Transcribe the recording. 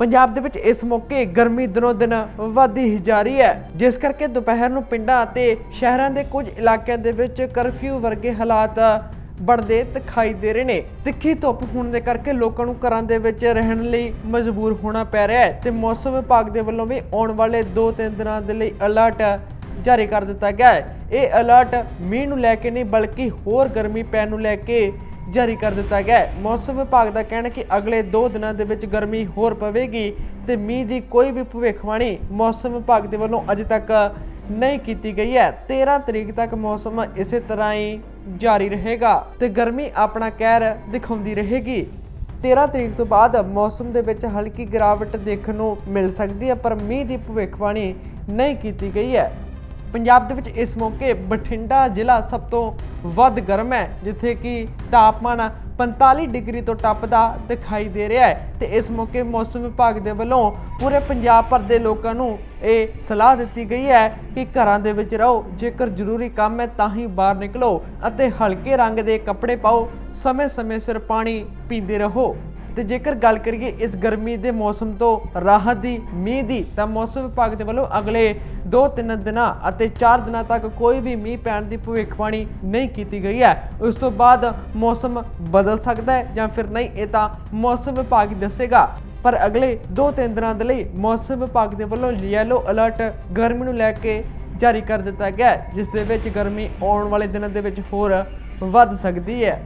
ਪੰਜਾਬ ਦੇ ਵਿੱਚ ਇਸ ਮੌਕੇ ਗਰਮੀ ਦਿਨੋਂ ਦਿਨ ਵਧਦੀ ਹੀ ਜਾ ਰਹੀ ਹੈ। ਜਿਸ ਕਰਕੇ ਦੁਪਹਿਰ ਨੂੰ ਪਿੰਡਾਂ ਅਤੇ ਸ਼ਹਿਰਾਂ ਦੇ ਕੁਝ ਇਲਾਕਿਆਂ ਦੇ ਵਿੱਚ ਕਰਫਿਊ ਵਰਗੇ ਹਾਲਾਤ ਬਣਦੇ ਦਿਖਾਈ ਦੇ ਰਹੇ ਨੇ। ਤਿੱਖੀ ਧੁੱਪ ਹੋਣ ਦੇ ਕਰਕੇ ਲੋਕਾਂ ਨੂੰ ਘਰਾਂ ਦੇ ਵਿੱਚ ਰਹਿਣ ਲਈ ਮਜਬੂਰ ਹੋਣਾ ਪੈ ਰਿਹਾ ਹੈ ਤੇ ਮੌਸਮ ਵਿਭਾਗ ਦੇ ਵੱਲੋਂ ਵੀ ਆਉਣ ਵਾਲੇ 2-3 ਦਿਨਾਂ ਦੇ ਲਈ ਅਲਰਟ ਜਾਰੀ ਕਰ ਦਿੱਤਾ ਗਿਆ ਹੈ। ਇਹ ਅਲਰਟ ਮੀਂਹ ਨੂੰ ਲੈ ਕੇ ਨਹੀਂ, ਬਲਕਿ ਹੋਰ ਗਰਮੀ ਪੈਣ ਨੂੰ ਲੈ ਕੇ ਜਾਰੀ ਕਰ ਦਿੱਤਾ ਗਿਆ ਹੈ। ਮੌਸਮ ਵਿਭਾਗ ਦਾ ਕਹਿਣਾ ਕਿ ਅਗਲੇ 2 ਦਿਨਾਂ ਦੇ ਵਿੱਚ ਗਰਮੀ ਹੋਰ ਪਵੇਗੀ ਤੇ ਮੀਂਹ ਦੀ ਕੋਈ ਵੀ ਭਵਿੱਖਬਾਣੀ ਮੌਸਮ ਵਿਭਾਗ ਦੇ ਵੱਲੋਂ ਅਜੇ ਤੱਕ ਨਹੀਂ ਕੀਤੀ ਗਈ ਹੈ। 13 ਤਰੀਕ ਤੱਕ ਮੌਸਮ ਇਸੇ ਤਰ੍ਹਾਂ ਹੀ ਜਾਰੀ ਰਹੇਗਾ ਤੇ ਗਰਮੀ ਆਪਣਾ ਕਹਿਰ ਦਿਖਾਉਂਦੀ ਰਹੇਗੀ। 13 ਤਰੀਕ ਤੋਂ ਬਾਅਦ ਮੌਸਮ ਦੇ ਵਿੱਚ ਹਲਕੀ ਗਿਰਾਵਟ ਦੇਖਣ ਨੂੰ ਮਿਲ ਸਕਦੀ ਹੈ, ਪਰ ਮੀਂਹ ਦੀ ਭਵਿੱਖਬਾਣੀ ਨਹੀਂ ਕੀਤੀ ਗਈ ਹੈ। ਪੰਜਾਬ ਦੇ ਵਿੱਚ ਇਸ ਮੌਕੇ ਬਠਿੰਡਾ ਜ਼ਿਲ੍ਹਾ ਸਭ ਤੋਂ ਵੱਧ ਗਰਮ ਹੈ, ਜਿੱਥੇ ਕਿ ਤਾਪਮਾਨ 45 ਡਿਗਰੀ ਤੋਂ ਟੱਪਦਾ ਦਿਖਾਈ ਦੇ ਰਿਹਾ ਹੈ ਤੇ ਇਸ ਮੌਕੇ ਮੌਸਮ ਵਿਭਾਗ ਦੇ ਵੱਲੋਂ ਪੂਰੇ ਪੰਜਾਬ ਭਰ ਦੇ ਲੋਕਾਂ ਨੂੰ ਇਹ ਸਲਾਹ ਦਿੱਤੀ ਗਈ ਹੈ ਕਿ ਘਰਾਂ ਦੇ ਵਿੱਚ ਰਹੋ, ਜੇਕਰ ਜ਼ਰੂਰੀ ਕੰਮ ਹੈ ਤਾਂ ਹੀ ਬਾਹਰ ਨਿਕਲੋ ਅਤੇ ਹਲਕੇ ਰੰਗ ਦੇ ਕੱਪੜੇ ਪਾਓ, ਸਮੇਂ-ਸਮੇਂ ਸਿਰ ਪਾਣੀ ਪੀਂਦੇ ਰਹੋ। ਤੇ ਜੇਕਰ ਗੱਲ ਕਰੀਏ ਇਸ ਗਰਮੀ ਦੇ ਮੌਸਮ ਤੋਂ ਰਾਹਤ ਦੀ, ਮੀਂਹ ਦੀ, ਤਾਂ ਮੌਸਮ ਵਿਭਾਗ ਦੇ ਵੱਲੋਂ ਅਗਲੇ 2-3 ਦਿਨਾਂ ਅਤੇ 4 ਦਿਨਾਂ ਤੱਕ ਕੋਈ ਵੀ ਮੀਂਹ ਪੈਣ ਦੀ ਭਵਿੱਖਬਾਣੀ ਨਹੀਂ ਕੀਤੀ ਗਈ ਹੈ। ਉਸ ਤੋਂ ਬਾਅਦ ਮੌਸਮ ਬਦਲ ਸਕਦਾ ਹੈ ਜਾਂ ਫਿਰ ਨਹੀਂ, ਇਹ ਤਾਂ ਮੌਸਮ ਵਿਭਾਗ ਹੀ ਦੱਸੇਗਾ। ਪਰ ਅਗਲੇ 2-3 ਦਿਨਾਂ ਦੇ ਲਈ ਮੌਸਮ ਵਿਭਾਗ ਦੇ ਵੱਲੋਂ ਯੈਲੋ ਅਲਰਟ ਗਰਮੀ ਨੂੰ ਲੈ ਕੇ ਜਾਰੀ ਕਰ ਦਿੱਤਾ ਗਿਆ ਜਿਸ ਦੇ ਵਿੱਚ ਗਰਮੀ ਆਉਣ ਵਾਲੇ ਦਿਨਾਂ ਦੇ ਵਿੱਚ ਹੋਰ ਵੱਧ ਸਕਦੀ ਹੈ।